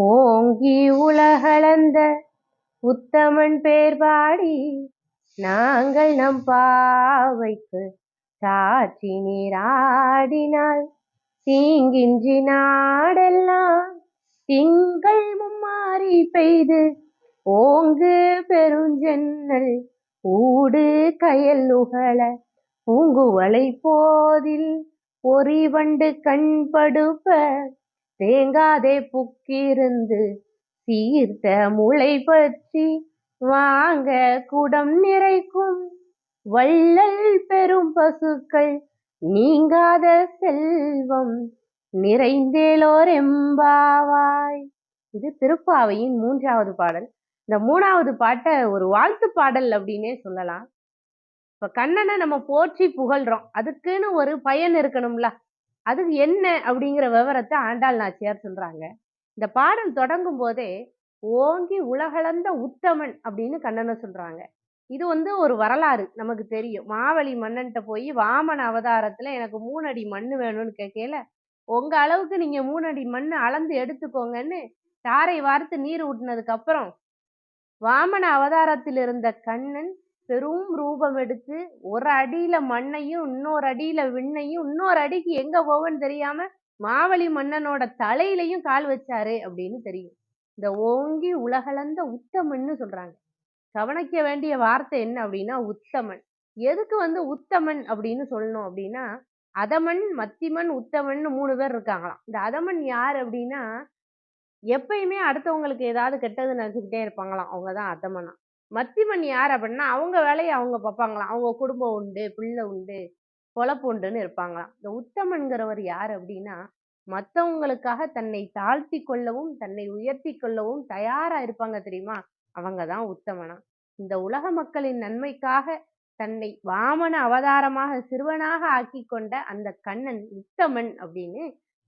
ஓங்கி உலகளந்த உத்தமன் பேர் பாடி நாங்கள் நம் பாவைக்கு சாட்சி நீராடினால் தீங்கின்றி நாடெல்லாம் திங்கள் மும்மாறி பெய்து ஓங்கு பெருஞ்சென்னல் ஊடு கயல் உகல பூங்குவளை போதில் பொறிவண்டு கண்படுப்ப தேங்காதே புக்கிருந்து சீர்த்த முளை பற்றி வாங்க குடம் நிறைக்கும். வள்ளல் பெரும் பசுக்கள் நீங்காத செல்வம் நிறைந்தேலோர் எம்பாவாய் இது திருப்பாவையின் மூன்றாவது பாடல். இந்த மூணாவது பாட்டை ஒரு வாழ்த்து பாடல் அப்படின்னே சொல்லலாம். இப்ப கண்ணனை நம்ம போற்றி புகழ்றோம். அதுக்குன்னு ஒரு பயன் இருக்கணும்ல. அது என்ன அப்படிங்கிற விவரத்தை ஆண்டாள் நாச்சியார் சொல்றாங்க. இந்த பாடல் தொடங்கும் போதே ஓங்கி உலகளந்த உத்தமன் அப்படின்னு கண்ணனை சொல்றாங்க. இது வந்து ஒரு வரலாறு நமக்கு தெரியும். மாவழி மன்னன்ட்ட போய் வாமன அவதாரத்துல எனக்கு மூணடி மண் வேணும்னு கேட்கல உங்க அளவுக்கு நீங்க மூணடி மண் அளந்து எடுத்துக்கோங்கன்னு தாரை வார்த்து நீர் ஊட்டினதுக்கு அப்புறம் வாமன அவதாரத்தில் இருந்த கண்ணன் பெரும் ரூபம் எடுத்து ஒரு அடியில மண்ணையும் இன்னொரு அடியில விண்ணையும் இன்னொரு அடிக்கு எங்க போவன்னு தெரியாம மாவழி மன்னனோட தலையிலையும் கால் வச்சாரு அப்படின்னு தெரியும். இந்த ஓங்கி உலகளந்த உத்தமன்னு சொல்றாங்க. கவனிக்க வேண்டிய வார்த்தை என்ன அப்படின்னா உத்தமன். எதுக்கு வந்து உத்தமன் அப்படின்னு சொல்லணும் அப்படின்னா அதமன் மத்திமன் உத்தமன் மூணு பேர் இருக்காங்களாம். இந்த அதமன் யார் அப்படின்னா எப்பயுமே அடுத்தவங்களுக்கு ஏதாவது கெட்டது நினச்சிக்கிட்டே இருப்பாங்களாம். அவங்க தான் அதமனா. மத்திமன் யார் அப்படின்னா அவங்க வேலையை அவங்க பார்ப்பாங்களாம். அவங்க குடும்பம் உண்டு பிள்ளை உண்டு பொழப்பு உண்டுன்னு இருப்பாங்களாம். இந்த உத்தமன்கிறவர் யார் அப்படின்னா மற்றவங்களுக்காக தன்னை தாழ்த்தி கொள்ளவும் தன்னை உயர்த்தி கொள்ளவும் தயாரா இருப்பாங்க தெரியுமா? அவங்க தான் உத்தமனா. இந்த உலக மக்களின் நன்மைக்காக தன்னை வாமன அவதாரமாக சிறுவனாக ஆக்கி கொண்ட அந்த கண்ணன் உத்தமன் அப்படின்னு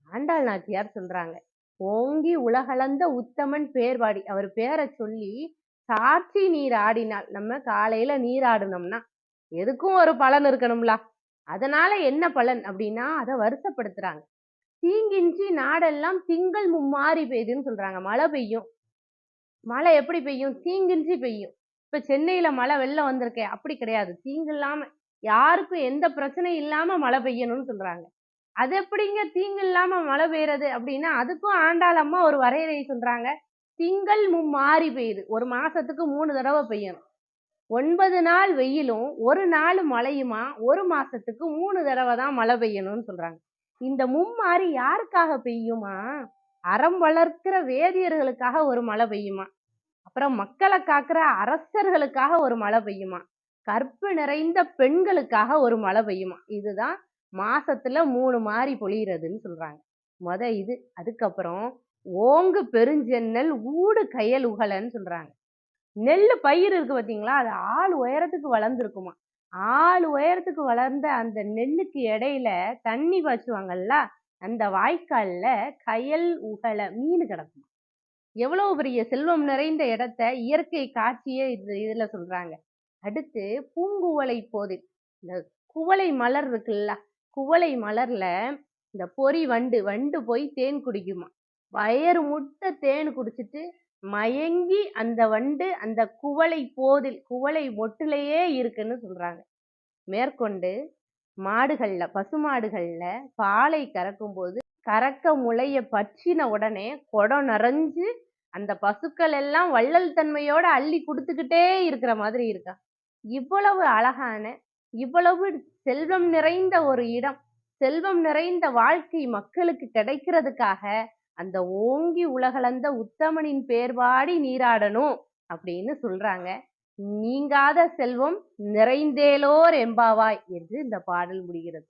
ஆண்டாள் நாச்சியார் சொல்றாங்க. ஓங்கி உலகளந்த உத்தமன் பேர்வாடி. அவர் பேரை சொல்லி சாட்சி நீர் ஆடினால் நம்ம காலையில நீராடினோம்னா எதுக்கும் ஒரு பலன் இருக்கணும்ல. அதனால என்ன பலன் அப்படின்னா அதை வருஷப்படுத்துறாங்க தீங்கின்றி நாடெல்லாம் திங்கள் மும்மாறி பெய்யுதுன்னு சொல்றாங்க. மழை பெய்யும். மழை எப்படி பெய்யும்? தீங்கின்றி பெய்யும். இப்ப சென்னையில மழை வெள்ளம் வந்திருக்கே அப்படி கிடையாது. தீங்கு இல்லாம யாருக்கும் எந்த பிரச்சனையும் இல்லாம மழை பெய்யணும்னு சொல்றாங்க. அது எப்படிங்க தீங்கு இல்லாம மழை பெய்யறது அப்படின்னா அதுக்கும் ஆண்டாளம்மா ஒரு வரையறை சொல்றாங்க. திங்கள் மும்மாறி பெய்யுது. ஒரு மாசத்துக்கு மூணு தடவை பெய்யணும். ஒன்பது நாள் வெயிலும் ஒரு நாள் மழையுமா ஒரு மாசத்துக்கு மூணு தடவை தான் மழை பெய்யணும்னு சொல்றாங்க. இந்த மும்மாறி யாருக்காக பெய்யுமா? அறம் வளர்க்கிற வேதியர்களுக்காக ஒரு மழை பெய்யுமா? அப்புறம் மக்களை காக்கிற அரசர்களுக்காக ஒரு மழை பெய்யுமா? கற்பு நிறைந்த பெண்களுக்காக ஒரு மழை பெய்யுமா? இதுதான் மாசத்துல மூணு மாறி பொழியறதுன்னு சொல்றாங்க. முத இது. அதுக்கப்புறம் ஓங்கு பெருஞ்சென்னல் ஊடு கயல் உகலன்னு சொல்றாங்க. நெல் பயிர் இருக்கு பார்த்தீங்களா அது ஆள் உயரத்துக்கு வளர்ந்துருக்குமா? ஆள் உயரத்துக்கு வளர்ந்த அந்த நெல்லுக்கு இடையில தண்ணி பாய்ச்சுவாங்கல்ல அந்த வாய்க்கால்ல கயல் உகல மீன் கிடக்குமா? எவ்வளவு பெரிய செல்வம் நிறைந்த இடத்த இயற்கை காட்சியே இது இதுல சொல்றாங்க. அடுத்து பூங்குவலை போதில் இந்த குவளை மலர் இருக்குல்ல குவளை மலர்ல இந்த பொறி வண்டு வண்டு போய் தேன் குடிக்குமா? வயறு முட்டை தேன் குடிச்சிட்டு மயங்கி அந்த வண்டு அந்த குவளை போதில் குவளை ஒட்டிலேயே இருக்குன்னு சொல்றாங்க. மேற்கொண்டு மாடுகளில் பசுமாடுகளில் பாலை கறக்கும் போது கறக்க முளைய பற்றின உடனே குடம் நிறைஞ்சு அந்த பசுக்கள் எல்லாம் வள்ளல் தன்மையோட அள்ளி கொடுத்துக்கிட்டே இருக்கிற மாதிரி இருக்கா இவ்வளவு அழகான இவ்வளவு செல்வம் நிறைந்த ஒரு இடம் செல்வம் நிறைந்த வாழ்க்கை மக்களுக்கு கிடைக்கிறதுக்காக அந்த ஓங்கி உலகளந்த உத்தமனின் பேர்பாடி நீராடணும் அப்படின்னு சொல்றாங்க. நீங்காத செல்வம் நிறைந்தேலோர் எம்பாவாய் என்று இந்த பாடல் முடிகிறது.